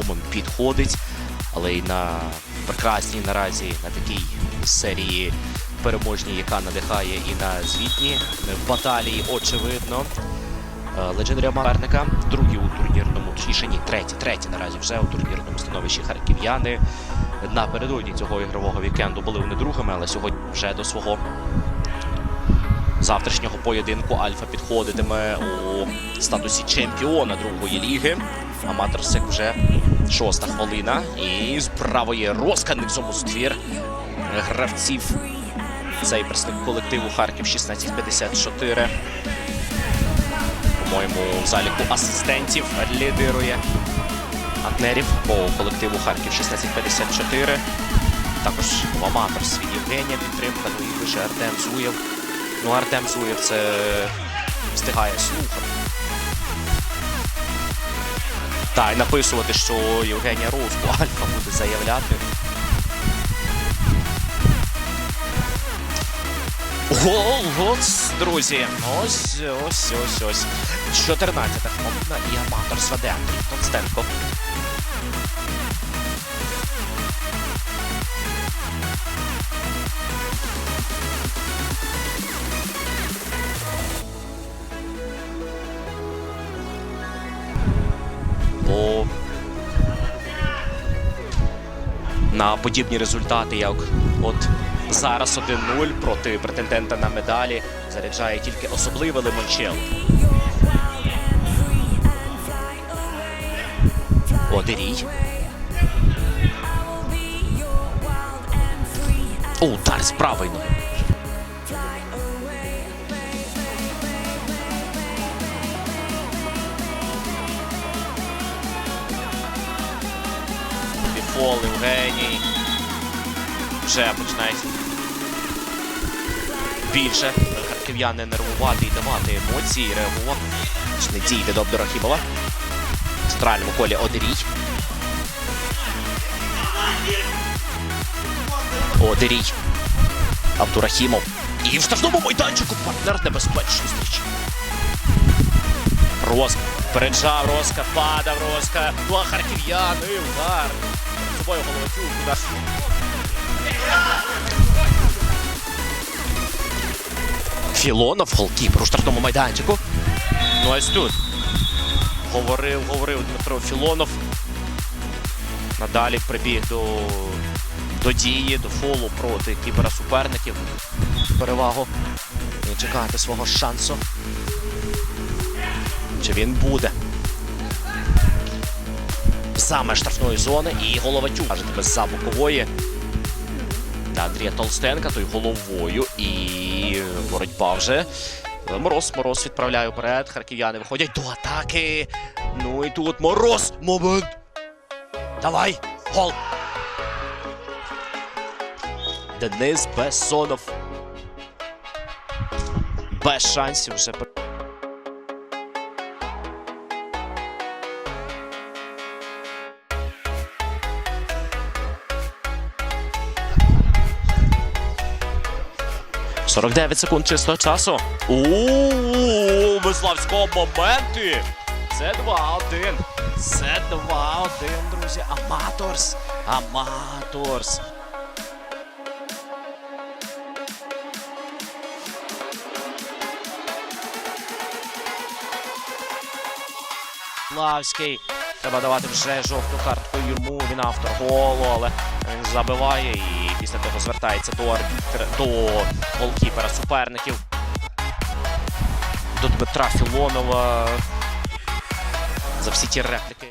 Артемом підходить, але й на прекрасній наразі на такій серії переможній, яка надихає і на звітні баталії, очевидно. Легендаря Маверника, другі у турнірному, точніше ні, треті, треті наразі вже у турнірному становищі харків'яни. Напередодні цього ігрового вікенду були вони другими, але сьогодні вже до свого завтрашнього поєдинку Альфа підходитиме у статусі чемпіона другої ліги. Аматорсик вже шоста хвилина. І з правої розканик самоствір гравців. Цей представник колективу Харків 1654. По-моєму, в заліку асистентів лідирує партнерів по колективу Харків 1654. Також в аматорстві Євгенія підтримка, ну і лише Артем Зуєв. Ну, Артем Зуєв це встигає слухати. Та й написувати, що Євгенія Розку Альфа буде заявляти. Гол, ось, друзі. Ось, ось, ось, ось. 14-та хвилина і аматор зведе Андрій Констенко. На подібні результати, як от зараз 1-0 проти претендента на медалі, заряджає тільки особливий лимончел. Одерій. Удар з правої ноги. Фол Євгеній. Вже починають більше харків'яни нервувати і давати емоції, реагувати. Ж Не дійде до Абдурахімова. В центральному колі Одерій. Одерій. Абдурахімов. І в штрафному майданчику партнер небезпечний зустріч. Роска. Переджав Роска, падав Роска. Ну харків'яни, удар. Собою удар. Філонов, голкіпер у штрафному майданчику. Ну ось тут. Говорив, говорив Дмитро Філонов. Надалі прибіг до, до дії, до фолу проти кіпера суперників. Перевагу. І чекати свого шансу. Чи він буде? Саме штрафної зони і головатюк. Каже тебе з бокової. Та Андрія Толстенка, той головою. І боротьба вже. Мороз, мороз відправляє вперед. Харків'яни виходять до атаки. Ну і тут мороз. Момент. Давай. Гол. Денис Бессонов. Без шансів вже. 49 секунд чистого часу. У Виславського моменти. Це 2-1. Це 2-1, друзі. Аматорс. Аматорс. Лавський. Треба давати вже жовту картку йому. Він автор голу, але він забиває і після того звертається до арбітра, до голкіпера суперників. До Дмитра Філонова. За всі ті репліки.